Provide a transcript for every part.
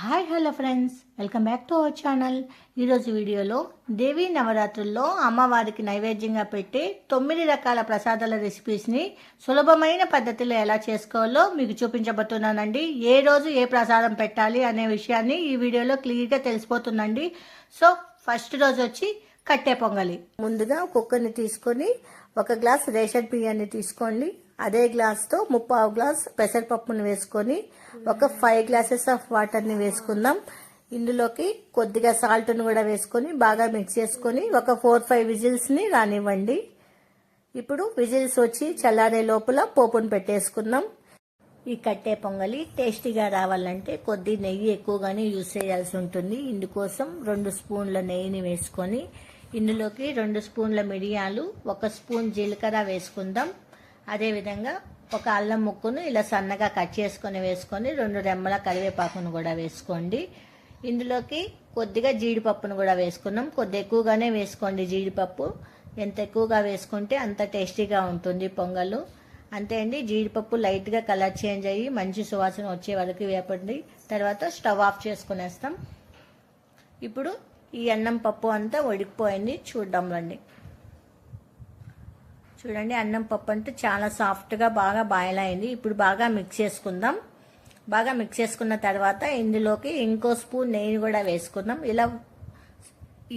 Hi hello friends. Welcome back to our channel. ఈరోజు వీడియోలో దేవీ నవరాత్రుల్లో అమ్మవారికి నైవేద్యంగా పెట్టే తొమ్మిది రకాల ప్రసాదాల రెసిపీస్ని సులభమైన పద్ధతిలో ఎలా చేసుకోవాలో మీకు చూపించబోతున్నానండి. ఏ రోజు ఏ ప్రసాదం పెట్టాలి అనే విషయాన్ని ఈ వీడియోలో క్లియర్గా తెలిసిపోతుందండి. సో ఫస్ట్ రోజు వచ్చి కట్టే పొంగలి. ముందుగా కుక్కర్ని తీసుకొని ఒక గ్లాస్ రేషన్ బియ్యాన్ని తీసుకోండి. అదే గ్లాస్తో ముప్పావు గ్లాస్ పెసరపప్పుని వేసుకొని ఒక ఫైవ్ గ్లాసెస్ ఆఫ్ వాటర్ని వేసుకుందాం. ఇందులోకి కొద్దిగా సాల్ట్ను కూడా వేసుకొని బాగా మిక్స్ చేసుకొని ఒక ఫోర్ ఫైవ్ విజిల్స్ని రానివ్వండి. ఇప్పుడు విజిల్స్ వచ్చి చల్లారే లోపల పోపును పెట్టేసుకుందాం. ఈ కట్టే పొంగలి టేస్టీగా రావాలంటే కొద్ది నెయ్యి ఎక్కువగానే యూజ్ చేయాల్సి ఉంటుంది. ఇందుకోసం రెండు స్పూన్ల నెయ్యిని వేసుకొని ఇందులోకి రెండు స్పూన్ల మిరియాలు ఒక స్పూన్ జీలకర్ర వేసుకుందాం. అదేవిధంగా ఒక అల్లం ముక్కును ఇలా సన్నగా కట్ చేసుకొని వేసుకొని రెండు రెమ్మల కరివేపాకును కూడా వేసుకోండి. ఇందులోకి కొద్దిగా జీడిపప్పును కూడా వేసుకున్నాం. కొద్ది ఎక్కువగానే వేసుకోండి జీడిపప్పు. ఎంత ఎక్కువగా వేసుకుంటే అంత టేస్టీగా ఉంటుంది పొంగలు. అంతే అండి జీడిపప్పు లైట్గా కలర్ చేంజ్ అయ్యి మంచి సువాసన వచ్చే వరకు వేపండి. తర్వాత స్టవ్ ఆఫ్ చేసుకునేస్తాం. ఇప్పుడు ఈ అన్నం పప్పు అంతా ఉడికిపోయింది. చూద్దాం రండి. చూడండి అన్నం పప్పు అంటే చాలా సాఫ్ట్గా బాగా బాయిల్ అయింది. ఇప్పుడు బాగా మిక్స్ చేసుకుందాం. బాగా మిక్స్ చేసుకున్న తర్వాత ఇందులోకి ఇంకో స్పూన్ నెయ్యి కూడా వేసుకుందాం. ఇలా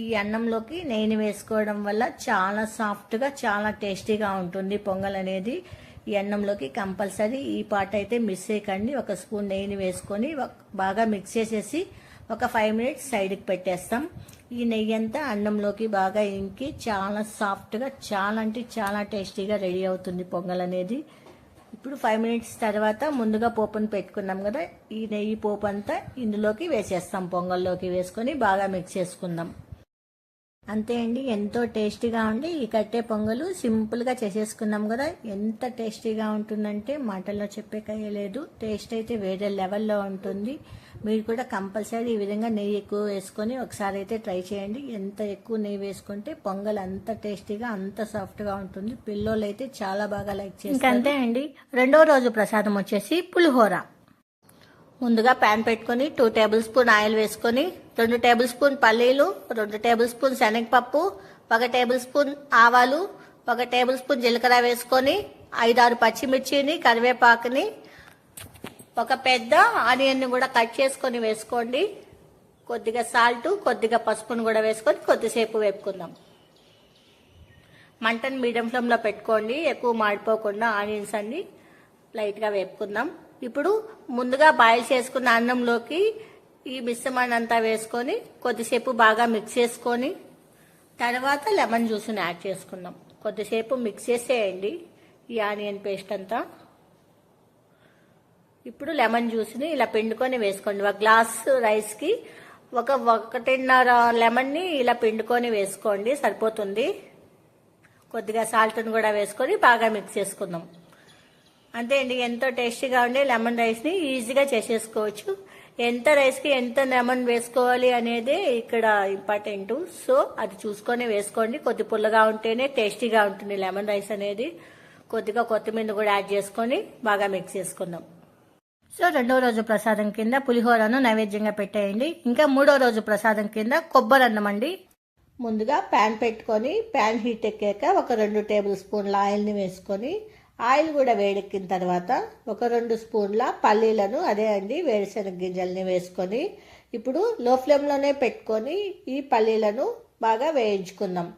ఈ అన్నంలోకి నెయ్యిని వేసుకోవడం వల్ల చాలా సాఫ్ట్గా చాలా టేస్టీగా ఉంటుంది పొంగల్ అనేది. ఈ అన్నంలోకి కంపల్సరీ ఈ పాట అయితే మిస్ చేయకండి. ఒక స్పూన్ నెయ్యిని వేసుకొని బాగా మిక్స్ చేసేసి ఒక ఫైవ్ మినిట్స్ సైడ్కి పెట్టేస్తాం. ఈ నెయ్యి అంతా అన్నంలోకి బాగా ఇంకి చాలా సాఫ్ట్గా చాలా అంటే చాలా టేస్టీగా రెడీ అవుతుంది పొంగల్ అనేది. ఇప్పుడు ఫైవ్ మినిట్స్ తర్వాత ముందుగా పోపును పెట్టుకున్నాం కదా ఈ నెయ్యి పోపు అంతా ఇందులోకి వేసేస్తాం పొంగల్లోకి వేసుకొని బాగా మిక్స్ చేసుకుందాం. అంతే అండి ఎంతో టేస్టీగా ఉండి ఈ కట్టే పొంగలు సింపుల్గా చేసేసుకున్నాం కదా ఎంత టేస్టీగా ఉంటుందంటే మాటల్లో చెప్పే లేదు. టేస్ట్ అయితే వేరే లెవెల్లో ఉంటుంది. మీరు కూడా కంపల్సరీ ఈ విధంగా నెయ్యి ఎక్కువ వేసుకొని ఒకసారి అయితే ట్రై చేయండి. ఎంత ఎక్కువ నెయ్యి వేసుకుంటే పొంగల్ అంత టేస్టీగా అంత సాఫ్ట్గా ఉంటుంది. పిల్లలు అయితే చాలా బాగా లైక్ చేస్తారు. అంతే అండి. రెండో రోజు ప్రసాదం వచ్చేసి పులిహోర. ముందుగా ప్యాన్ పెట్టుకొని టూ టేబుల్ స్పూన్ ఆయిల్ వేసుకొని రెండు టేబుల్ స్పూన్ పల్లీలు రెండు టేబుల్ స్పూన్ శనగపప్పు ఒక టేబుల్ స్పూన్ ఆవాలు ఒక టేబుల్ స్పూన్ జీలకర్ర వేసుకొని ఐదారు పచ్చిమిర్చిని కరివేపాకుని ఒక పెద్ద ఆనియన్ని కూడా కట్ చేసుకొని వేసుకోండి. కొద్దిగా సాల్ట్ కొద్దిగా పసుపును కూడా వేసుకొని కొద్దిసేపు వేపుకుందాం. మంటను మీడియం ఫ్లేమ్లో పెట్టుకోండి. ఎక్కువ మాడిపోకుండా ఆనియన్స్ అన్ని లైట్గా వేపుకుందాం. ఇప్పుడు ముందుగా బాయిల్ చేసుకున్న అన్నంలోకి ఈ మిశ్రమాన్ని అంతా వేసుకొని కొద్దిసేపు బాగా మిక్స్ చేసుకొని తర్వాత లెమన్ జ్యూస్ని యాడ్ చేసుకుందాం. కొద్దిసేపు మిక్స్ చేసేయండి ఈ ఆనియన్ పేస్ట్ అంతా. ఇప్పుడు లెమన్ జ్యూస్ని ఇలా పిండుకొని వేసుకోండి. ఒక గ్లాస్ రైస్కి ఒక ఒకటిన్నర లెమన్ని ఇలా పిండుకొని వేసుకోండి. సరిపోతుంది. కొద్దిగా సాల్ట్ని కూడా వేసుకొని బాగా మిక్స్ చేసుకుందాం. అంతే అండి ఎంతో టేస్టీగా ఉండే లెమన్ రైస్ని ఈజీగా చేసేసుకోవచ్చు. ఎంత రైస్కి ఎంత లెమన్ వేసుకోవాలి అనేది ఇక్కడ ఇంపార్టెంట్. సో అది చూసుకొని వేసుకోండి. కొద్ది పుల్లగా ఉంటేనే టేస్టీగా ఉంటుంది లెమన్ రైస్ అనేది. కొద్దిగా కొత్తిమీర కూడా యాడ్ చేసుకొని బాగా మిక్స్ చేసుకుందాం. సో రెండో రోజు ప్రసాదం కింద పులిహోరను నైవేద్యంగా పెట్టేయండి. ఇంకా మూడో రోజు ప్రసాదం కింద కొబ్బరి అన్నం అండి. ముందుగా ప్యాన్ పెట్టుకొని ప్యాన్ హీట్ ఎక్కాక ఒక రెండు టేబుల్ స్పూన్ల ఆయిల్ని వేసుకొని ఆయిల్ కూడా వేడెక్కిన తర్వాత ఒక రెండు స్పూన్ల పల్లీలను అదే అండి వేరుశనగ గింజల్ని వేసుకొని ఇప్పుడు లో ఫ్లేమ్లోనే పెట్టుకొని ఈ పల్లీలను బాగా వేయించుకుందాం.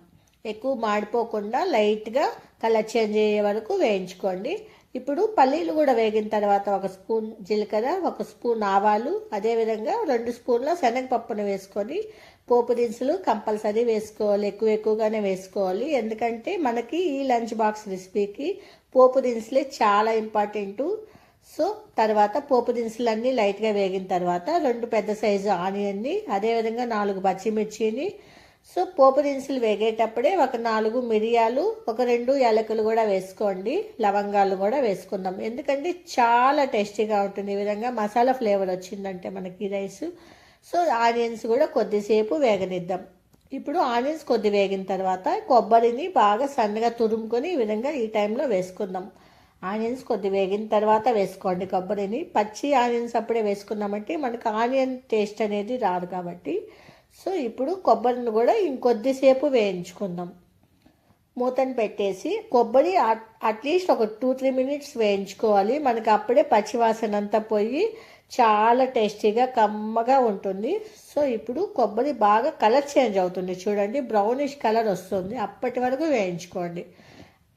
ఎక్కువ మాడిపోకుండా లైట్గా కలర్ చేంజ్ అయ్యే వరకు వేయించుకోండి. ఇప్పుడు పల్లీలు కూడా వేగిన తర్వాత ఒక స్పూన్ జీలకర్ర ఒక స్పూన్ ఆవాలు అదేవిధంగా రెండు స్పూన్ల శనగపప్పును వేసుకొని పోపు దినుసులు కంపల్సరీ వేసుకోవాలి ఎక్కువ ఎక్కువగానే వేసుకోవాలి. ఎందుకంటే మనకి ఈ లంచ్ బాక్స్ రెసిపీకి పోపు దినుసులే చాలా ఇంపార్టెంట్. సో తర్వాత పోపు దినుసులన్నీ లైట్గా వేగిన తర్వాత రెండు పెద్ద సైజు ఆనియన్ని అదేవిధంగా నాలుగు పచ్చిమిర్చిని సో పోపు దినుసులు వేగేటప్పుడే ఒక నాలుగు మిరియాలు ఒక రెండు యాలకులు కూడా వేసుకోండి. లవంగాలు కూడా వేసుకుందాం. ఎందుకంటే చాలా టేస్టీగా ఉంటుంది. ఈ విధంగా మసాలా ఫ్లేవర్ వచ్చిందంటే మనకి రైస్. సో ఆనియన్స్ కూడా కొద్దిసేపు వేగనిద్దాం. ఇప్పుడు ఆనియన్స్ కొద్ది వేగిన తర్వాత కొబ్బరిని బాగా సన్నగా తురుముకొని ఈ విధంగా ఈ టైంలో వేసుకుందాం. ఆనియన్స్ కొద్ది వేగిన తర్వాత వేసుకోండి కొబ్బరిని. పచ్చి ఆనియన్స్ అప్పుడే వేసుకున్నామంటే మనకు ఆనియన్ టేస్ట్ అనేది రాదు కాబట్టి సో ఇప్పుడు కొబ్బరిని కూడా ఇంకొద్దిసేపు వేయించుకుందాం. మూతను పెట్టేసి కొబ్బరి అట్- అట్లీస్ట్ ఒక టూ త్రీ మినిట్స్ వేయించుకోవాలి. మనకి అప్పుడే పచ్చివాసన అంతా పోయి చాలా టేస్టీగా కమ్మగా ఉంటుంది. సో ఇప్పుడు కొబ్బరి బాగా కలర్ చేంజ్ అవుతుంది. చూడండి బ్రౌనిష్ కలర్ వస్తుంది. అప్పటి వరకు వేయించుకోండి.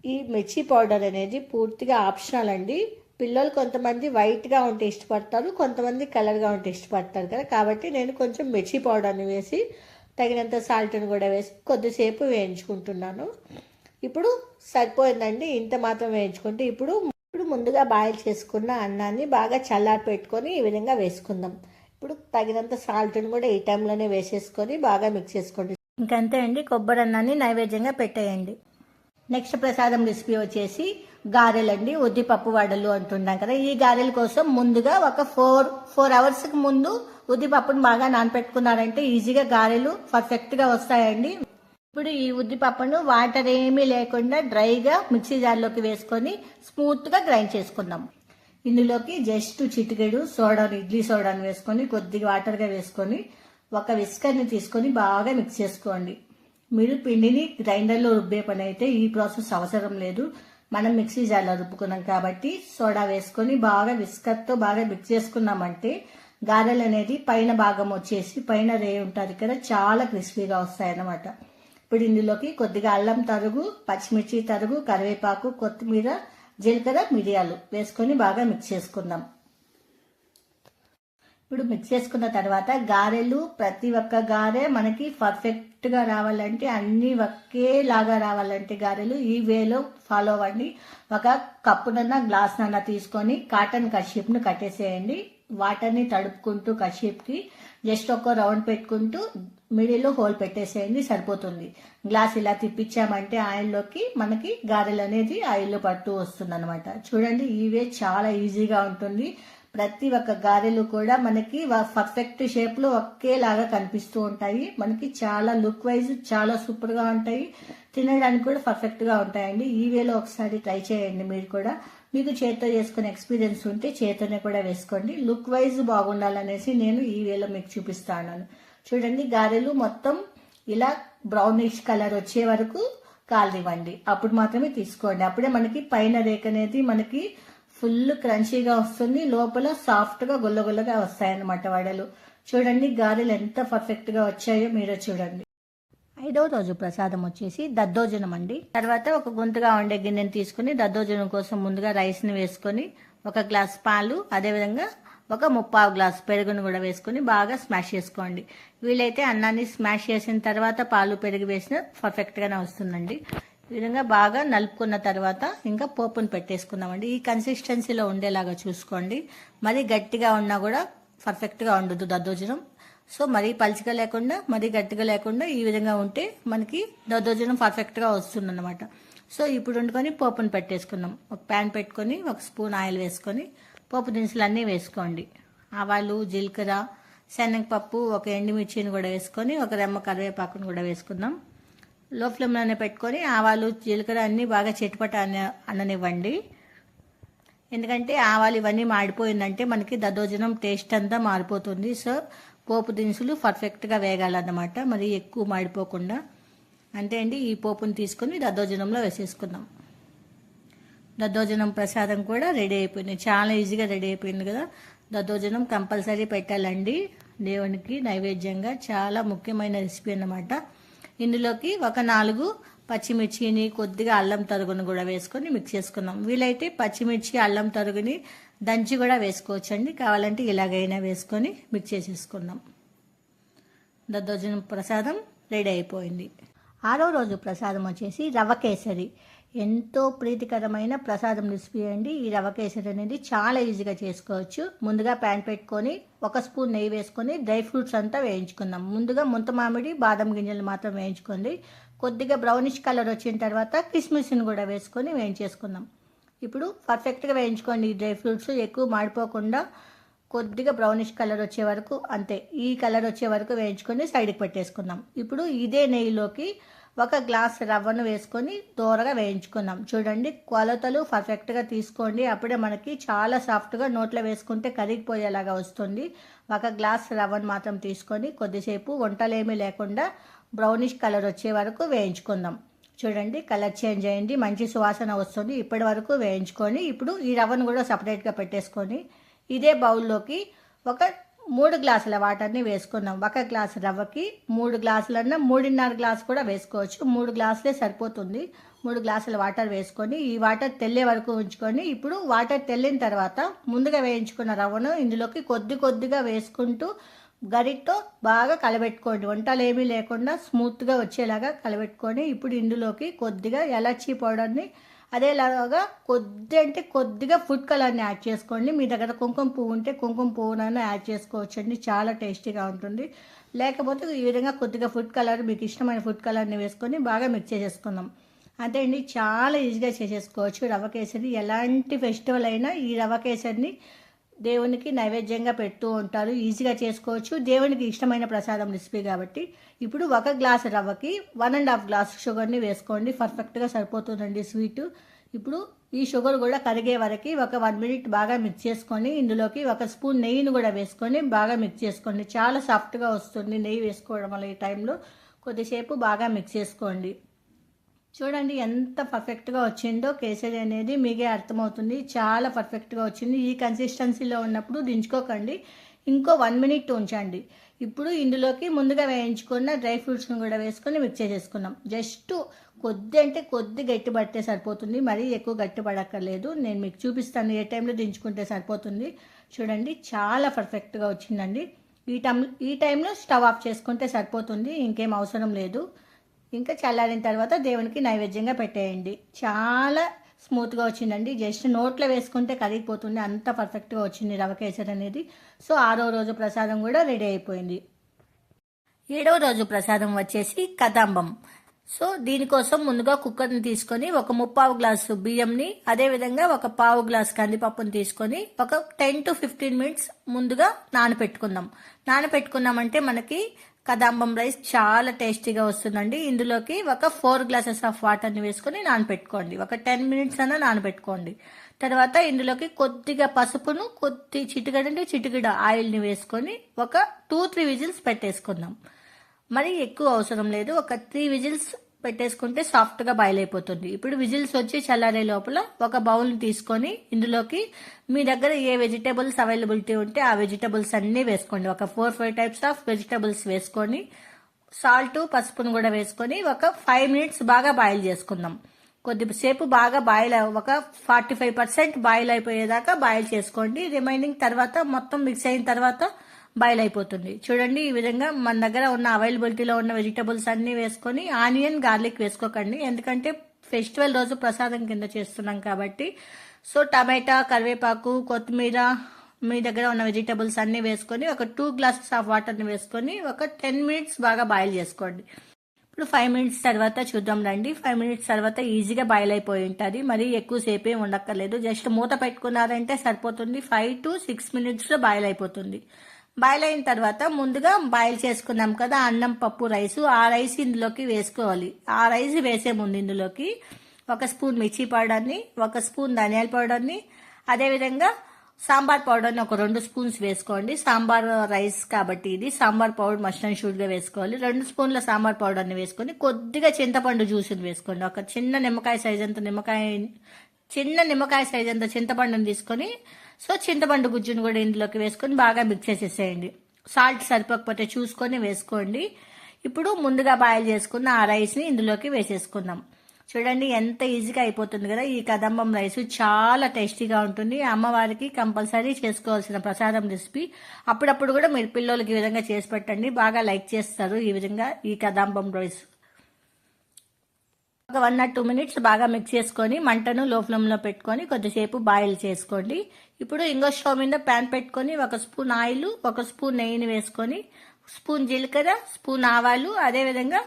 ఈ మిర్చి పౌడర్ అనేది పూర్తిగా ఆప్షనల్ అండి. పిల్లలు కొంతమంది వైట్గా ఉంటే ఇష్టపడతారు కొంతమంది కలర్గా ఉంటే ఇష్టపడతారు కదా. కాబట్టి నేను కొంచెం మిర్చి పౌడర్ని వేసి తగినంత సాల్ట్ని కూడా వేసి కొద్దిసేపు వేయించుకుంటున్నాను. ఇప్పుడు సరిపోయిందండి. ఇంత మాత్రం వేయించుకుంటే ఇప్పుడు ఇప్పుడు ముందుగా బాయిల్ చేసుకున్న అన్నాన్ని బాగా చల్లారి పెట్టుకొని ఈ విధంగా వేసుకుందాం. ఇప్పుడు తగినంత సాల్ట్ని కూడా ఈ టైంలోనే వేసేసుకొని బాగా మిక్స్ చేసుకోండి. ఇంకంతే అండి. కొబ్బరి అన్నాన్ని నైవేద్యంగా పెట్టేయండి. నెక్స్ట్ ప్రసాదం రెసిపీ వచ్చేసి గారెలండి ఉద్దిపప్పు వడలు అంటున్నాం కదా. ఈ గారెల కోసం ముందుగా ఒక ఫోర్ ఫోర్ అవర్స్కి ముందు ఉద్దిపప్పును బాగా నానపెట్టుకున్నారంటే ఈజీగా గారెలు పర్ఫెక్ట్గా వస్తాయండి. ఇప్పుడు ఈ ఉద్దిపప్పును వాటర్ ఏమీ లేకుండా డ్రైగా మిక్సీ జార్లోకి వేసుకొని స్మూత్గా గ్రైండ్ చేసుకుందాం. ఇందులోకి జస్ట్ చిటికెడు సోడాను ఇడ్లీ సోడాను వేసుకొని కొద్దిగా వాటర్గా వేసుకొని ఒక విస్కర్ని తీసుకొని బాగా మిక్స్ చేసుకోండి. మీరు పిండిని గ్రైండర్లో రుబ్బే పని అయితే ఈ ప్రాసెస్ అవసరం లేదు. మనం మిక్సీ జార్లో రుబ్బుకున్నాం కాబట్టి సోడా వేసుకొని బాగా విస్కర్తో బాగా మిక్స్ చేసుకున్నామంటే గారెలు అనేది పైన భాగం వచ్చేసి పైన రే ఉంటుంది కదా చాలా క్రిస్పీగా వస్తాయి అన్నమాట ఇప్పుడు ఇందులోకి కొద్దిగా అల్లం తరుగు పచ్చిమిర్చి తరుగు కరివేపాకు కొత్తిమీర జీలకర్ర మిరియాలు వేసుకొని బాగా మిక్స్ చేసుకుందాం. ఇప్పుడు మిక్స్ చేసుకున్న తర్వాత గారెలు ప్రతి ఒక్క గారె మనకి పర్ఫెక్ట్గా రావాలంటే అన్ని ఒకేలాగా రావాలంటే గారెలు ఈ వేలో ఫాలో అవ్వండి. ఒక కప్పునన్నా గ్లాస్ నన్నా తీసుకొని కాటన్ కషీప్ను కట్టేసేయండి వాటర్ని తడుపుకుంటూ కషీప్కి జస్ట్ ఒక రౌండ్ పెట్టుకుంటూ మిడిల్లో హోల్ పెట్టేసేయండి సరిపోతుంది. గ్లాస్ ఇలా తిప్పించామంటే ఆయిల్లోకి మనకి గారెలు అనేది ఆయిల్లో పడుతూ వస్తుంది అనమాట చూడండి ఈ వే చాలా ఈజీగా ఉంటుంది. ప్రతి ఒక్క గారెలు కూడా మనకి పర్ఫెక్ట్ షేప్లో ఒకేలాగా కనిపిస్తూ ఉంటాయి. మనకి చాలా లుక్ వైజ్ చాలా సూపర్గా ఉంటాయి. తినడానికి కూడా పర్ఫెక్ట్గా ఉంటాయండి. ఈ వేలో ఒకసారి ట్రై చేయండి మీరు కూడా. మీకు చేత్తో చేసుకునే ఎక్స్పీరియన్స్ ఉంటే చేత్తోనే కూడా వేసుకోండి. లుక్ వైజ్ బాగుండాలనేసి నేను ఈ వేలో మీకు చూపిస్తాను. చూడండి గారెలు మొత్తం ఇలా బ్రౌనిష్ కలర్ వచ్చే వరకు కాలనివ్వండి. అప్పుడు మాత్రమే తీసుకోండి. అప్పుడే మనకి పైన రేక్ అనేది మనకి ఫుల్ క్రంచీగా వస్తుంది. లోపల సాఫ్ట్గా గుల్లగుల్లగా వస్తాయన్నమాట వడలు. చూడండి గారెలు ఎంత పర్ఫెక్ట్గా వచ్చాయో మీరే చూడండి. ఐదవ రోజు ప్రసాదం వచ్చేసి దద్దోజనం అండి. తర్వాత ఒక గుంతగా ఉండే గిన్నెని తీసుకుని దద్దోజనం కోసం ముందుగా రైస్ని వేసుకొని ఒక గ్లాస్ పాలు అదేవిధంగా ఒక ముప్పావు గ్లాస్ పెరుగును కూడా వేసుకొని బాగా స్మాష్ చేసుకోండి. వీలైతే అన్నాన్ని స్మాష్ చేసిన తర్వాత పాలు పెరుగు వేసిన పర్ఫెక్ట్ గానే వస్తుందండి. ఈ విధంగా బాగా నలుపుకున్న తర్వాత ఇంకా పోపును పెట్టేసుకుందామండి. ఈ కన్సిస్టెన్సీలో ఉండేలాగా చూసుకోండి. మరీ గట్టిగా ఉన్నా కూడా పర్ఫెక్ట్గా ఉండదు దద్దోజనం. సో మరీ పలుచగా లేకుండా మరీ గట్టిగా లేకుండా ఈ విధంగా ఉంటే మనకి దద్దోజనం పర్ఫెక్ట్గా వస్తుంది అనమాట సో ఇప్పుడు వండుకొని పోపును పెట్టేసుకుందాం. ఒక ప్యాన్ పెట్టుకొని ఒక స్పూన్ ఆయిల్ వేసుకొని పోపు దినుసులు అన్నీ వేసుకోండి. ఆవాలు జీలకర్ర శనగపప్పు ఒక ఎండుమిర్చిని కూడా వేసుకొని ఒక రెమ్మ కరివేపాకును కూడా వేసుకుందాం. లో ఫ్లేమ్లోనే పెట్టుకొని ఆవాలు జీలకర్ర అన్నీ బాగా చెట్టుపట అన అననివ్వండి ఎందుకంటే ఆవాలు ఇవన్నీ మాడిపోయిందంటే మనకి దద్దోజనం టేస్ట్ అంతా మారిపోతుంది. సో పోపు దినుసులు పర్ఫెక్ట్గా వేగాలన్నమాట. మరి ఎక్కువ మాడిపోకుండా. అంతే అండి ఈ పోపుని తీసుకొని దద్దోజనంలో వేసేసుకుందాం. దద్దోజనం ప్రసాదం కూడా రెడీ అయిపోయింది. చాలా ఈజీగా రెడీ అయిపోయింది కదా. దద్దోజనం కంపల్సరీ పెట్టాలండి. దేవునికి నైవేద్యంగా చాలా ముఖ్యమైన రెసిపీ అన్నమాట. ఇందులోకి ఒక నాలుగు పచ్చిమిర్చిని కొద్దిగా అల్లం తరుగుని కూడా వేసుకొని మిక్స్ చేసుకుందాం. వీలైతే పచ్చిమిర్చి అల్లం తరుగుని దంచి కూడా వేసుకోవచ్చండి. కావాలంటే ఇలాగైనా వేసుకొని మిక్స్ చేసేసుకుందాం. దద్దోజనం ప్రసాదం రెడీ అయిపోయింది. ఆరో రోజు ప్రసాదం వచ్చేసి రవ్వ కేసరి. ఎంతో ప్రీతికరమైన ప్రసాదం రెసిపీ అండి ఈ రవ్వ కేసరి అనేది చాలా ఈజీగా చేసుకోవచ్చు. ముందుగా ప్యాన్ పెట్టుకొని ఒక స్పూన్ నెయ్యి వేసుకొని డ్రై ఫ్రూట్స్ అంతా వేయించుకుందాం. ముందుగా ముంత మామిడి బాదం గింజలు మాత్రం వేయించుకోండి. కొద్దిగా బ్రౌనిష్ కలర్ వచ్చిన తర్వాత కిస్మిస్ని కూడా వేసుకొని వేయించేసుకుందాం. ఇప్పుడు పర్ఫెక్ట్గా వేయించుకోండి ఈ డ్రై ఫ్రూట్స్. ఎక్కువ మాడిపోకుండా కొద్దిగా బ్రౌనిష్ కలర్ వచ్చే వరకు అంతే ఈ కలర్ వచ్చే వరకు వేయించుకొని సైడ్కి పెట్టేసుకుందాం. ఇప్పుడు ఇదే నెయ్యిలోకి ఒక గ్లాస్ రవ్వను వేసుకొని దూరగా వేయించుకుందాం. చూడండి కొలతలు పర్ఫెక్ట్గా తీసుకోండి. అప్పుడే మనకి చాలా సాఫ్ట్గా నోట్లో వేసుకుంటే కరిగిపోయేలాగా వస్తుంది. ఒక గ్లాస్ రవ్వను మాత్రం తీసుకొని కొద్దిసేపు వంటలేమీ లేకుండా బ్రౌనిష్ కలర్ వచ్చే వరకు వేయించుకుందాం. చూడండి కలర్ చేంజ్ అయ్యింది మంచి సువాసన వస్తుంది. ఇప్పటి వరకు వేయించుకొని ఇప్పుడు ఈ రవ్వను కూడా సపరేట్గా పెట్టేసుకొని ఇదే బౌల్లోకి ఒక మూడు గ్లాసుల వాటర్ని వేసుకున్నాం. ఒక గ్లాసు రవ్వకి మూడు గ్లాసులన్నా మూడున్నర గ్లాస్ కూడా వేసుకోవచ్చు. మూడు గ్లాసులే సరిపోతుంది. మూడు గ్లాసుల వాటర్ వేసుకొని ఈ వాటర్ తెల్లే వరకు ఉంచుకొని ఇప్పుడు వాటర్ తెల్లిన తర్వాత ముందుగా వేయించుకున్న రవ్వను ఇందులోకి కొద్ది కొద్దిగా వేసుకుంటూ గరిటతో బాగా కలబెట్టుకోండి. వంటలు ఏమీ లేకుండా స్మూత్గా వచ్చేలాగా కలబెట్టుకొని ఇప్పుడు ఇందులోకి కొద్దిగా ఎలర్చీ పౌడర్ని అదేలాగా కొద్ది అంటే కొద్దిగా ఫుడ్ కలర్ని యాడ్ చేసుకోండి. మీ దగ్గర కుంకుమ పువ్వు ఉంటే కుంకుమ పువ్వునైనా యాడ్ చేసుకోవచ్చండి. చాలా టేస్టీగా ఉంటుంది. లేకపోతే ఈ విధంగా కొద్దిగా ఫుడ్ కలర్ మీకు ఇష్టమైన ఫుడ్ కలర్ని వేసుకొని బాగా మిక్స్ చేసేసుకుందాం. అంతే అండి. చాలా ఈజీగా చేసేసుకోవచ్చు రవ్వ కేసరి. ఎలాంటి ఫెస్టివల్ అయినా ఈ రవ్వ కేసరిని దేవునికి నైవేద్యంగా పెడుతూ ఉంటారు. ఈజీగా చేసుకోవచ్చు. దేవునికి ఇష్టమైన ప్రసాదం రెసిపీ కాబట్టి. ఇప్పుడు ఒక గ్లాస్ రవ్వకి వన్ అండ్ హాఫ్ గ్లాస్ షుగర్ని వేసుకోండి. పర్ఫెక్ట్గా సరిపోతుందండి స్వీట్. ఇప్పుడు ఈ షుగర్ కూడా కరిగే వరకు ఒక వన్ మినిట్ బాగా మిక్స్ చేసుకొని ఇందులోకి ఒక స్పూన్ నెయ్యిని కూడా వేసుకొని బాగా మిక్స్ చేసుకోండి. చాలా సాఫ్ట్గా వస్తుంది నెయ్యి వేసుకోవడం వల్ల ఈ టైంలో. కొద్దిసేపు బాగా మిక్స్ చేసుకోండి. చూడండి ఎంత పర్ఫెక్ట్గా వచ్చిందో కేసరి అనేది మీకే అర్థమవుతుంది. చాలా పర్ఫెక్ట్గా వచ్చింది. ఈ కన్సిస్టెన్సీలో ఉన్నప్పుడు దించుకోకండి. ఇంకో వన్ మినిట్ ఉంచండి. ఇప్పుడు ఇందులోకి ముందుగా వేయించుకున్న డ్రై ఫ్రూట్స్ని కూడా వేసుకొని మిక్స్ చేసేసుకున్నాం. జస్ట్ కొద్ది అంటే కొద్ది గట్టి పడితే సరిపోతుంది. మరీ ఎక్కువ గట్టి పడక్కర్లేదు. నేను మీకు చూపిస్తాను ఏ టైంలో దించుకుంటే సరిపోతుంది. చూడండి చాలా పర్ఫెక్ట్గా వచ్చిందండి. ఈ టైం ఈ టైంలో స్టవ్ ఆఫ్ చేసుకుంటే సరిపోతుంది. ఇంకేం అవసరం లేదు. ఇంకా చల్లారిన తర్వాత దేవునికి నైవేద్యంగా పెట్టేయండి. చాలా స్మూత్గా వచ్చిందండి. జస్ట్ నోట్లో వేసుకుంటే కరిగిపోతుంది. అంత పర్ఫెక్ట్గా వచ్చింది రవ కేసరి అనేది. సో ఆరో రోజు ప్రసాదం కూడా రెడీ అయిపోయింది. ఏడవ రోజు ప్రసాదం వచ్చేసి కదంబం. సో దీనికోసం ముందుగా కుక్కర్ని తీసుకొని ఒక ముప్పావు గ్లాసు బియ్యంని అదేవిధంగా ఒక పావు గ్లాస్ కందిపప్పుని తీసుకొని ఒక టెన్ టు ఫిఫ్టీన్ మినిట్స్ ముందుగా నానపెట్టుకుందాం. నానపెట్టుకున్నామంటే మనకి కదంబం రైస్ చాలా టేస్టీగా వస్తుందండి. ఇందులోకి ఒక ఫోర్ గ్లాసెస్ ఆఫ్ వాటర్ని వేసుకొని నానబెట్టుకోండి ఒక టెన్ మినిట్స్ అన్న నానబెట్టుకోండి తర్వాత ఇందులోకి కొద్దిగా పసుపును కొద్ది చిటికడ అంటే చిటికడ ఆయిల్ని వేసుకొని ఒక టూ త్రీ విజిల్స్ పెట్టేసుకుందాం. మరి ఎక్కువ అవసరం లేదు. ఒక త్రీ విజిల్స్ పెట్టేసుకుంటే సాఫ్ట్గా బాయిల్ అయిపోతుంది. ఇప్పుడు విజిల్స్ వచ్చి చల్లారే లోపల ఒక బౌల్ని తీసుకొని ఇందులోకి మీ దగ్గర ఏ వెజిటేబుల్స్ అవైలబిలిటీ ఉంటే ఆ వెజిటేబుల్స్ అన్నీ వేసుకోండి. ఒక four five types of vegetables వేసుకొని సాల్ట్ పసుపును కూడా వేసుకొని ఒక ఫైవ్ మినిట్స్ బాగా బాయిల్ చేసుకుందాం. కొద్దిసేపు బాగా బాయిల్ ఒక ఫార్టీ ఫైవ్ పర్సెంట్ బాయిల్ అయిపోయేదాకా బాయిల్ చేసుకోండి. రిమైనింగ్ తర్వాత మొత్తం మిక్స్ అయిన తర్వాత బాయిల్ అయిపోతుంది చూడండి ఈ విధంగా మన దగ్గర ఉన్న అవైలబిలిటీలో ఉన్న వెజిటబుల్స్ అన్ని వేసుకొని ఆనియన్ గార్లిక్ వేసుకోకండి. ఎందుకంటే ఫెస్టివల్ రోజు ప్రసాదం కింద చేస్తున్నాం కాబట్టి. సో టమాటా కరివేపాకు కొత్తిమీర మీ దగ్గర ఉన్న వెజిటబుల్స్ అన్ని వేసుకొని ఒక టూ గ్లాసెస్ ఆఫ్ వాటర్ని వేసుకొని ఒక టెన్ మినిట్స్ బాగా బాయిల్ చేసుకోండి. ఇప్పుడు ఫైవ్ మినిట్స్ తర్వాత చూద్దాం రండి. ఫైవ్ మినిట్స్ తర్వాత ఈజీగా బాయిల్ అయిపోయి ఉంటుంది. మరి ఎక్కువసేపు ఏం ఉండక్కర్లేదు. జస్ట్ మూత పెట్టుకున్నారంటే సరిపోతుంది. ఫైవ్ టు సిక్స్ మినిట్స్లో బాయిల్ అయిపోతుంది. బాయిల్ అయిన తర్వాత ముందుగా బాయిల్ చేసుకున్నాం కదా అన్నం పప్పు రైస్. ఆ రైస్ ఇందులోకి వేసుకోవాలి. ఆ రైస్ వేసే ముందు ఇందులోకి ఒక స్పూన్ మిర్చి పౌడర్ని ఒక స్పూన్ ధనియాల పౌడర్ని అదేవిధంగా సాంబార్ పౌడర్ని ఒక రెండు స్పూన్స్ వేసుకోండి. సాంబార్ రైస్ కాబట్టి ఇది సాంబార్ పౌడర్ మస్ట్ అండ్ షూడ్గా వేసుకోవాలి. రెండు స్పూన్ల సాంబార్ పౌడర్ని వేసుకొని కొద్దిగా చింతపండు జ్యూస్ని వేసుకోండి. ఒక చిన్న నిమ్మకాయ సైజ్ అంత నిమ్మకాయ చిన్న నిమ్మకాయ సైజ్ అంత చింతపండుని తీసుకొని సో చింతపండు గుజ్జును కూడా ఇందులోకి వేసుకొని బాగా మిక్స్ చేసేసేయండి. సాల్ట్ సరిపోకపోతే చూసుకొని వేసుకోండి. ఇప్పుడు ముందుగా బాయిల్ చేసుకున్న ఆ రైస్ని ఇందులోకి వేసేసుకుందాం. చూడండి ఎంత ఈజీగా అయిపోతుంది కదా. ఈ కదంబం రైస్ చాలా టేస్టీగా ఉంటుంది. అమ్మవారికి కంపల్సరీ చేసుకోవాల్సిన ప్రసాదం రెసిపీ అప్పుడప్పుడు కూడా మీరు పిల్లలకి ఈ విధంగా చేసి పెట్టండి. బాగా లైక్ చేస్తారు ఈ విధంగా ఈ కదంబం రైస్ ఒక వన్ ఆర్ టూ మినిట్స్ బాగా మిక్స్ చేసుకొని మంటను లో ఫ్లేమ్లో పెట్టుకొని కొద్దిసేపు బాయిల్ చేసుకోండి. ఇప్పుడు ఇంకో స్టవ్ మీద ప్యాన్ పెట్టుకొని ఒక స్పూన్ ఆయిల్ ఒక స్పూన్ నెయ్యిని వేసుకొని స్పూన్ జీలకర్ర స్పూన్ ఆవాలు అదేవిధంగా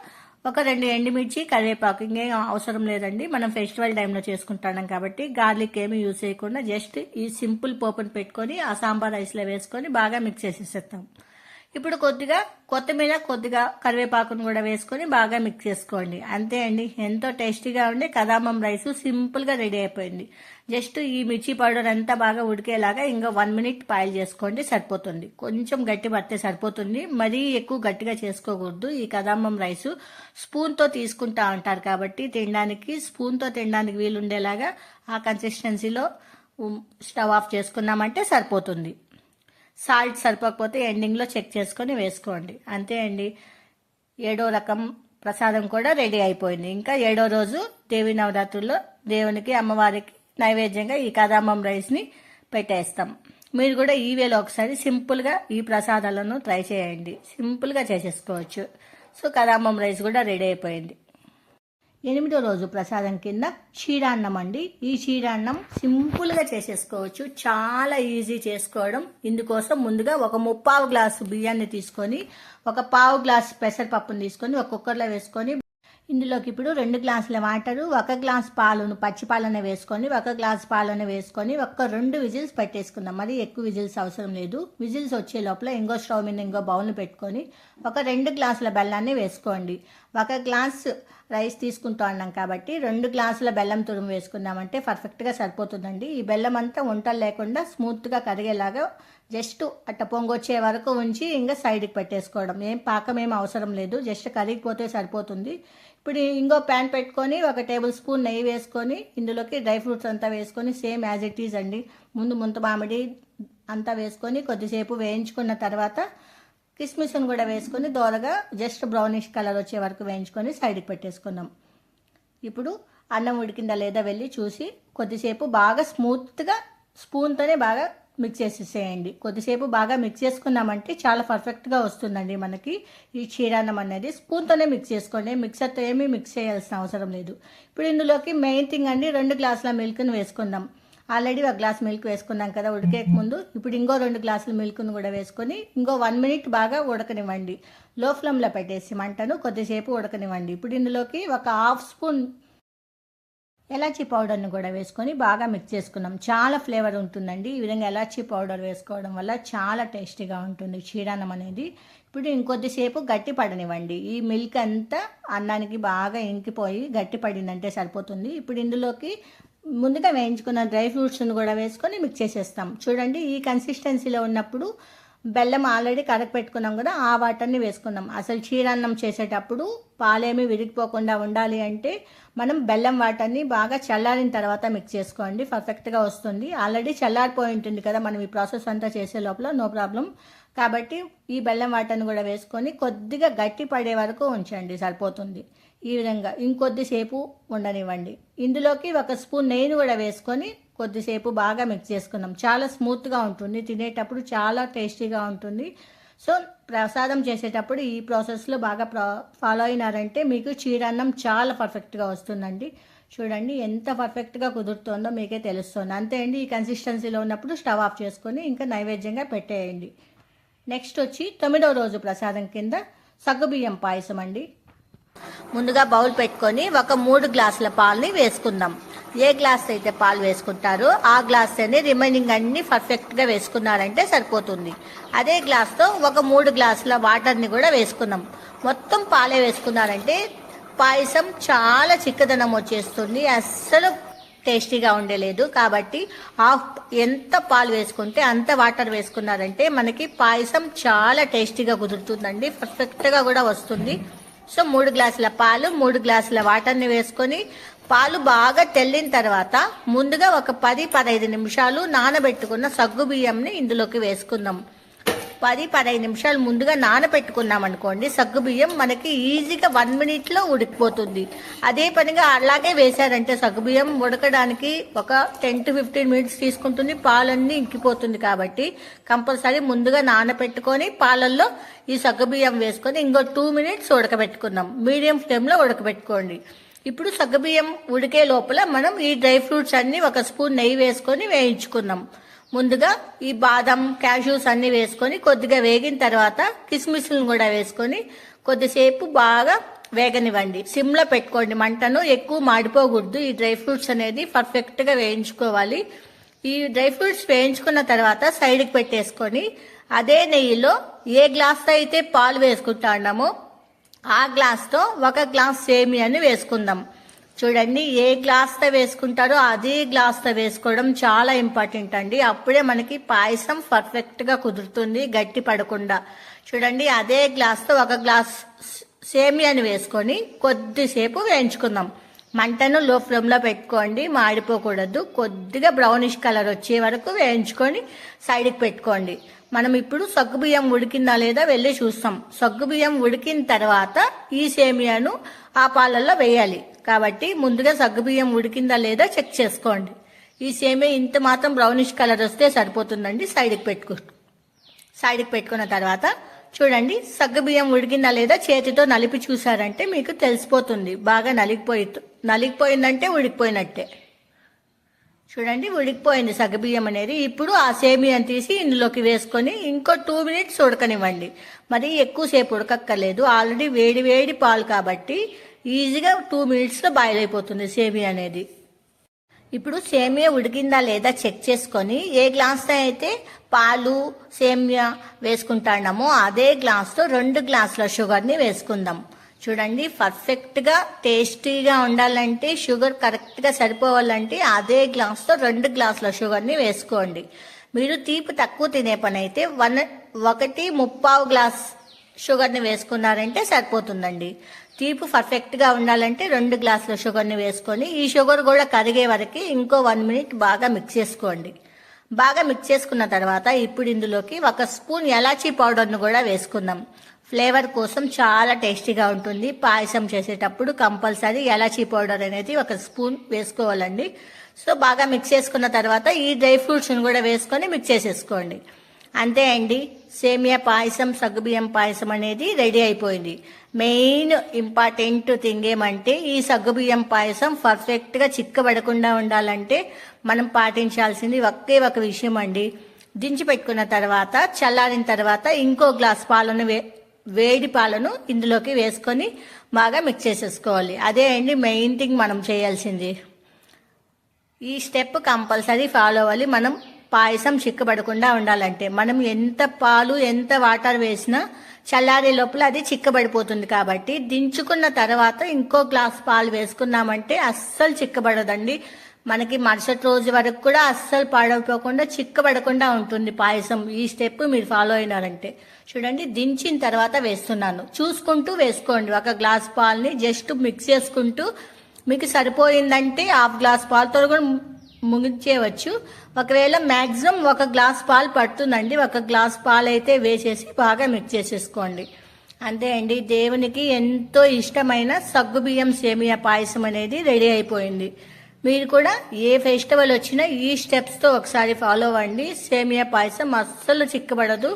ఒక రెండు ఎండుమిర్చి కరివేపాకు ఇంకేం అవసరం లేదండి. మనం ఫెస్టివల్ టైంలో చేసుకుంటాం కాబట్టి గార్లిక్ ఏమి యూజ్ చేయకుండా జస్ట్ ఈ సింపుల్ పోపును పెట్టుకొని ఆ సాంబార్ రైస్లో వేసుకొని బాగా మిక్స్ చేసేసేస్తాం ఇప్పుడు కొద్దిగా కొత్తిమీర కొద్దిగా కరివేపాకును కూడా వేసుకొని బాగా మిక్స్ చేసుకోండి. అంతే అండి. ఎంతో టేస్టీగా ఉండే కదామం రైస్ సింపుల్గా రెడీ అయిపోయింది. జస్ట్ ఈ మిర్చి పౌడర్ అంతా బాగా ఉడికేలాగా ఇంకా వన్ మినిట్ పాయిల్ చేసుకోండి సరిపోతుంది. కొంచెం గట్టి పడితే సరిపోతుంది. మరీ ఎక్కువ గట్టిగా చేసుకోకూడదు. ఈ కదామం రైస్ స్పూన్తో తీసుకుంటా ఉంటారు కాబట్టి తినడానికి స్పూన్తో తినడానికి వీలుండేలాగా ఆ కన్సిస్టెన్సీలో స్టవ్ ఆఫ్ చేసుకున్నామంటే సరిపోతుంది. సాల్ట్ సరిపోకపోతే ఎండింగ్లో చెక్ చేసుకొని వేసుకోండి. అంతే అండి. ఏడో రకం ప్రసాదం కూడా రెడీ అయిపోయింది. ఇంకా ఏడో రోజు దేవి నవరాత్రుల్లో దేవునికి అమ్మవారికి నైవేద్యంగా ఈ కదాంబం రైస్ని పెట్టేస్తాం. మీరు కూడా ఈ వేలో ఒకసారి సింపుల్గా ఈ ప్రసాదాలను ట్రై చేయండి. సింపుల్గా చేసేసుకోవచ్చు. సో కదాంబం రైస్ కూడా రెడీ అయిపోయింది. ఎనిమిదో రోజు ప్రసాదం కింద క్షీరాన్నం అండి. ఈ క్షీరాన్నం సింపుల్గా చేసేసుకోవచ్చు. చాలా ఈజీ చేసుకోవడం. ఇందుకోసం ముందుగా ఒక ముప్పావు గ్లాసు బియ్యాన్ని తీసుకొని ఒక పావు గ్లాసు పెసరపప్పును తీసుకొని ఒక కుక్కర్లో వేసుకొని ఇందులోకి ఇప్పుడు రెండు గ్లాసుల వాటరు ఒక గ్లాస్ పాలును పచ్చి పాలన వేసుకొని ఒక గ్లాస్ పాలన వేసుకొని ఒక రెండు విజిల్స్ పెట్టేసుకుందాం. మరి ఎక్కువ విజిల్స్ అవసరం లేదు. విజిల్స్ వచ్చే లోపల ఇంకో స్టవ్ మీద ఇంకో బౌల్ని పెట్టుకొని ఒక రెండు గ్లాసుల బెల్లాన్ని వేసుకోండి. ఒక గ్లాస్ రైస్ తీసుకుంటూ ఉన్నాం కాబట్టి రెండు గ్లాసుల బెల్లం తురుము వేసుకున్నామంటే పర్ఫెక్ట్గా సరిపోతుందండి. ఈ బెల్లం అంతా వంటలు లేకుండా స్మూత్గా కరిగేలాగా జస్ట్ అట్ట పొంగొచ్చే వరకు ఉంచి ఇంకా సైడ్కి పెట్టేసుకోవడం. ఏం పాకం ఏం అవసరం లేదు. జస్ట్ కరిగిపోతే సరిపోతుంది. ఇప్పుడు ఇంకో ప్యాన్ పెట్టుకొని ఒక టేబుల్ స్పూన్ నెయ్యి వేసుకొని ఇందులోకి డ్రై ఫ్రూట్స్ అంతా వేసుకొని సేమ్ యాజ్ ఇట్ ఈజ్ అండి. ముందు ముంత మామిడి అంతా వేసుకొని కొద్దిసేపు వేయించుకున్న తర్వాత కిస్మిస్ని కూడా వేసుకొని దోరగా జస్ట్ బ్రౌనిష్ కలర్ వచ్చే వరకు వేయించుకొని సైడ్కి పెట్టేసుకున్నాం. ఇప్పుడు అన్నం ఉడికిందా లేదా వెళ్ళి చూసి కొద్దిసేపు బాగా స్మూత్గా స్పూన్తోనే బాగా మిక్స్ చేసేసేయండి. కొద్దిసేపు బాగా మిక్స్ చేసుకున్నామంటే చాలా పర్ఫెక్ట్గా వస్తుందండి మనకి. ఈ క్షీరాన్నం అనేది స్పూన్తోనే మిక్స్ చేసుకోండి. మిక్సర్తో ఏమీ మిక్స్ చేయాల్సిన అవసరం లేదు. ఇప్పుడు ఇందులోకి మెయిన్ థింగ్ అండి రెండు గ్లాసుల మిల్క్ని వేసుకుందాం. ఆల్రెడీ ఒక గ్లాస్ మిల్క్ వేసుకున్నాం కదా ఉడికేక ముందు. ఇప్పుడు ఇంకో రెండు గ్లాసుల మిల్క్ను కూడా వేసుకొని ఇంకో వన్ మినిట్ బాగా ఉడకనివ్వండి. లో ఫ్లేమ్లో పెట్టేసి మంటను కొద్దిసేపు ఉడకనివ్వండి. ఇప్పుడు ఇందులోకి ఒక హాఫ్ స్పూన్ ఎలాచీ పౌడర్ని కూడా వేసుకొని బాగా మిక్స్ చేసుకున్నాం. చాలా ఫ్లేవర్ ఉంటుందండి. ఈ విధంగా ఎలాచీ పౌడర్ వేసుకోవడం వల్ల చాలా టేస్టీగా ఉంటుంది క్షీరాన్నం అనేది. ఇప్పుడు ఇంకొద్దిసేపు గట్టి పడనివ్వండి. ఈ మిల్క్ అంతా అన్నానికి బాగా ఇంకిపోయి గట్టి పడిందంటే సరిపోతుంది. ఇప్పుడు ఇందులోకి ముందుగా వేయించుకున్న డ్రై ఫ్రూట్స్ని కూడా వేసుకొని మిక్స్ చేసేస్తాం. చూడండి ఈ కన్సిస్టెన్సీలో ఉన్నప్పుడు బెల్లం ఆల్రెడీ కరగ పెట్టుకున్నాం కదా ఆ వాటర్ని వేసుకున్నాం అసలు చీరాన్నం చేసేటప్పుడు పాలేమి విరిగిపోకుండా ఉండాలి అంటే మనం బెల్లం వాటర్ని బాగా చల్లారిన తర్వాత మిక్స్ చేసుకోండి. పర్ఫెక్ట్గా వస్తుంది. ఆల్రెడీ చల్లారిపోయి ఉంటుంది కదా మనం ఈ ప్రాసెస్ అంతా చేసే లోపల నో ప్రాబ్లం. కాబట్టి ఈ బెల్లం వాటర్ని కూడా వేసుకొని కొద్దిగా గట్టి పడే వరకు ఉంచండి సరిపోతుంది. ఈ విధంగా ఇంకొద్దిసేపు ఉండనివ్వండి. ఇందులోకి ఒక స్పూన్ నెయ్యిని కూడా వేసుకొని కొద్దిసేపు బాగా మిక్స్ చేసుకున్నాం చాలా స్మూత్గా ఉంటుంది. తినేటప్పుడు చాలా టేస్టీగా ఉంటుంది. సో ప్రసాదం చేసేటప్పుడు ఈ ప్రాసెస్లో బాగా ఫాలో అయినారంటే మీకు చీరన్నం చాలా పర్ఫెక్ట్గా వస్తుందండి. చూడండి ఎంత పర్ఫెక్ట్గా కుదురుతుందో మీకే తెలుస్తుంది. అంతే అండి ఈ కన్సిస్టెన్సీలో ఉన్నప్పుడు స్టవ్ ఆఫ్ చేసుకొని ఇంకా నైవేద్యంగా పెట్టేయండి. నెక్స్ట్ వచ్చి తొమ్మిదవ రోజు ప్రసాదం కింద సగ్గుబియ్యం పాయసం అండి. ముందుగా బౌల్ పెట్టుకొని ఒక మూడు గ్లాసుల పాలని వేసుకుందాం. ఏ గ్లాస్ అయితే పాలు వేసుకుంటారో ఆ గ్లాస్ రిమైనింగ్ అన్ని పర్ఫెక్ట్గా వేసుకున్నారంటే సరిపోతుంది. అదే గ్లాస్తో ఒక మూడు గ్లాసుల వాటర్ని కూడా వేసుకున్నాం మొత్తం పాలే వేసుకున్నారంటే పాయసం చాలా చిక్కదనం వచ్చేస్తుంది. అస్సలు టేస్టీగా ఉండలేదు. కాబట్టి హాఫ్ ఎంత పాలు వేసుకుంటే అంత వాటర్ వేసుకున్నారంటే మనకి పాయసం చాలా టేస్టీగా కుదురుతుందండి. పర్ఫెక్ట్గా కూడా వస్తుంది. సో మూడు గ్లాసుల పాలు మూడు గ్లాసుల వాటర్ని వేసుకొని పాలు బాగా తెల్లిన తర్వాత ముందుగా ఒక పది పదహైదు నిమిషాలు నానబెట్టుకున్న సగ్గు బియ్యంని ఇందులోకి వేసుకుందాం. పది పదహైదు నిమిషాలు ముందుగా నానబెట్టుకున్నాం అనుకోండి సగ్గు బియ్యం మనకి ఈజీగా వన్ మినిట్లో ఉడికిపోతుంది. అదే పనిగా అలాగే వేశారంటే సగ్గు బియ్యం ఉడకడానికి ఒక టెన్ టు ఫిఫ్టీన్ మినిట్స్ తీసుకుంటుంది పాలన్నీ ఇంకిపోతుంది కాబట్టి కంపల్సరీ ముందుగా నానబెట్టుకొని పాలల్లో ఈ సగ్గు బియ్యం వేసుకొని ఇంకో టూ మినిట్స్ ఉడకబెట్టుకున్నాం మీడియం ఫ్లేమ్లో ఉడకబెట్టుకోండి. ఇప్పుడు సగ్గుబియ్యం ఉడికే లోపల మనం ఈ డ్రై ఫ్రూట్స్ అన్ని ఒక స్పూన్ నెయ్యి వేసుకొని వేయించుకున్నాం. ముందుగా ఈ బాదం క్యాష్యూస్ అన్ని వేసుకొని కొద్దిగా వేగిన తర్వాత కిస్మిస్లను కూడా వేసుకొని కొద్దిసేపు బాగా వేగనివ్వండి. సిమ్లో పెట్టుకోండి. మంటను ఎక్కువ మాడిపోకూడదు. ఈ డ్రై ఫ్రూట్స్ అనేది పర్ఫెక్ట్గా వేయించుకోవాలి. ఈ డ్రై ఫ్రూట్స్ వేయించుకున్న తర్వాత సైడ్కి పెట్టేసుకొని అదే నెయ్యిలో ఏ గ్లాస్తో అయితే పాలు వేసుకుంటా ఉన్నామో ఆ గ్లాస్తో ఒక గ్లాస్ సేమియాని వేసుకుందాం. చూడండి ఏ గ్లాస్తో వేసుకుంటారో అదే గ్లాస్తో వేసుకోవడం చాలా ఇంపార్టెంట్ అండి. అప్పుడే మనకి పాయసం పర్ఫెక్ట్గా కుదురుతుంది గట్టి పడకుండా. చూడండి అదే గ్లాస్తో ఒక గ్లాస్ సేమియాని వేసుకొని కొద్దిసేపు వేయించుకుందాం. మంటను లో ఫ్లేమ్లో పెట్టుకోండి మాడిపోకూడదు. కొద్దిగా బ్రౌనిష్ కలర్ వచ్చే వరకు వేయించుకొని సైడ్కి పెట్టుకోండి. మనం ఇప్పుడు సగ్గుబియ్యం ఉడికిందా లేదా వెళ్ళి చూస్తాం. సగ్గుబియ్యం ఉడికిన తర్వాత ఈ సేమియాను ఆ పాలల్లో వేయాలి. కాబట్టి ముందుగా సగ్గుబియ్యం ఉడికిందా లేదా చెక్ చేసుకోండి. ఈ సేమే ఇంత మాత్రం బ్రౌనిష్ కలర్ వస్తే సరిపోతుందండి. సైడ్కి పెట్టుకో సైడ్కి పెట్టుకున్న తర్వాత చూడండి సగ్గుబియ్యం ఉడికిందా లేదా చేతితో నలిపి చూసారంటే మీకు తెలిసిపోతుంది. బాగా నలిగిపోయి నలిగిపోయిందంటే ఉడికిపోయినట్టే. చూడండి ఉడికిపోయింది సగ్గుబియ్యం అనేది. ఇప్పుడు ఆ సేమియాని తీసి ఇందులోకి వేసుకొని ఇంకో టూ మినిట్స్ ఉడకనివ్వండి. మరి ఎక్కువసేపు ఉడకక్కర్లేదు. ఆల్రెడీ వేడి వేడి పాలు కాబట్టి ఈజీగా టూ మినిట్స్లో బాయిల్ అయిపోతుంది సేమియా అనేది. ఇప్పుడు సేమియా ఉడికిందా లేదా చెక్ చేసుకొని ఏ గ్లాస్తో అయితే పాలు సేమియా వేసుకుంటామో అదే గ్లాస్తో రెండు గ్లాసుల షుగర్ని వేసుకుందాం. చూడండి పర్ఫెక్ట్గా టేస్టీగా ఉండాలంటే షుగర్ కరెక్ట్గా సరిపోవాలంటే అదే గ్లాస్తో రెండు గ్లాసుల షుగర్ని వేసుకోండి. మీరు తీపి తక్కువ తినే పని అయితే వన్ ఒకటి ముప్పావు గ్లాస్ షుగర్ని వేసుకున్నారంటే సరిపోతుందండి. తీపి పర్ఫెక్ట్గా ఉండాలంటే రెండు గ్లాసుల షుగర్ని వేసుకొని ఈ షుగర్ కూడా కరిగే వరకు ఇంకో వన్ మినిట్ బాగా మిక్స్ చేసుకోండి. బాగా మిక్స్ చేసుకున్న తర్వాత ఇప్పుడు ఇందులోకి ఒక స్పూన్ ఎలాచీ పౌడర్ను కూడా వేసుకుందాం. ఫ్లేవర్ కోసం చాలా టేస్టీగా ఉంటుంది. పాయసం చేసేటప్పుడు కంపల్సరీ ఎలాచీ పౌడర్ అనేది ఒక స్పూన్ వేసుకోవాలండి. సో బాగా మిక్స్ చేసుకున్న తర్వాత ఈ డ్రై ఫ్రూట్స్ని కూడా వేసుకొని మిక్స్ చేసేసుకోండి. అంతే అండి. సేమియా పాయసం సగ్గుబియ్యం పాయసం అనేది రెడీ అయిపోయింది. మెయిన్ ఇంపార్టెంట్ థింగ్ ఏమంటే ఈ సగ్గుబియ్యం పాయసం పర్ఫెక్ట్గా చిక్కబడకుండా ఉండాలంటే మనం పాటించాల్సింది ఒకే ఒక విషయం అండి. దించి పెట్టుకున్న తర్వాత చల్లారిన తర్వాత ఇంకో గ్లాస్ పాలను వే వేడి పాలను ఇందులోకి వేసుకొని బాగా మిక్స్ చేసేసుకోవాలి. అదే అండి మెయిన్ థింగ్ మనం చేయాల్సింది. ఈ స్టెప్ కంపల్సరీ ఫాలో అవ్వాలి. మనం పాయసం చిక్కబడకుండా ఉండాలంటే మనం ఎంత పాలు ఎంత వాటర్ వేసినా చల్లారే లోపల అది చిక్కబడిపోతుంది కాబట్టి దించుకున్న తర్వాత ఇంకో గ్లాస్ పాలు వేసుకున్నామంటే అస్సలు చిక్కబడదండి. మనకి మరుసటి రోజు వరకు కూడా అస్సలు పాడైపోకుండా చిక్కబడకుండా ఉంటుంది పాయసం. ఈ స్టెప్ మీరు ఫాలో అయినారంటే. చూడండి దించిన తర్వాత వేస్తున్నాను. చూసుకుంటూ వేసుకోండి. ఒక గ్లాస్ పాలని జస్ట్ మిక్స్ చేసుకుంటూ మీకు సరిపోయిందంటే హాఫ్ గ్లాస్ పాలతో కూడా ముగించేయవచ్చు. ఒకవేళ మ్యాక్సిమం ఒక గ్లాస్ పాలు పడుతుందండి ఒక గ్లాస్ పాలు అయితే వేసేసి బాగా మిక్స్ చేసేసుకోండి. అంతే అండి దేవునికి ఎంతో ఇష్టమైన సగ్గుబియ్యం సేమియా పాయసం అనేది రెడీ అయిపోయింది. మీరు కూడా ఏ ఫెస్టివల్ వచ్చినా ఈ స్టెప్స్తో ఒకసారి ఫాలో అవ్వండి. సేమియా పాయసం అస్సలు చిక్కబడదు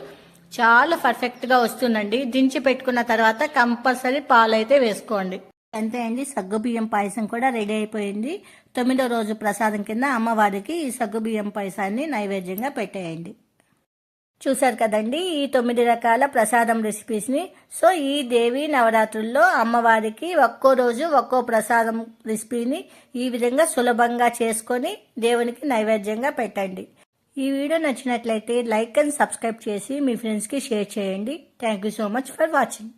చాలా పర్ఫెక్ట్గా వస్తుందండి. దించి పెట్టుకున్న తర్వాత కంపల్సరీ పాలు అయితే వేసుకోండి. అంతే అండి. సగ్గుబియ్యం పాయసం కూడా రెడీ అయిపోయింది. తొమ్మిదో రోజు ప్రసాదం కింద అమ్మవారికి ఈ సగ్గుబియ్యం పాయసాన్ని నైవేద్యంగా పెట్టేయండి. చూశారు కదండి ఈ తొమ్మిది రకాల ప్రసాదం రెసిపీస్ని సో ఈ దేవి నవరాత్రుల్లో అమ్మవారికి ఒక్కో రోజు ఒక్కో ప్రసాదం రెసిపీని ఈ విధంగా సులభంగా చేసుకొని దేవునికి నైవేద్యంగా పెట్టండి. ఈ వీడియో నచ్చినట్లయితే లైక్ అండ్ సబ్స్క్రైబ్ చేసి మీ ఫ్రెండ్స్కి షేర్ చేయండి. Thank you so much for watching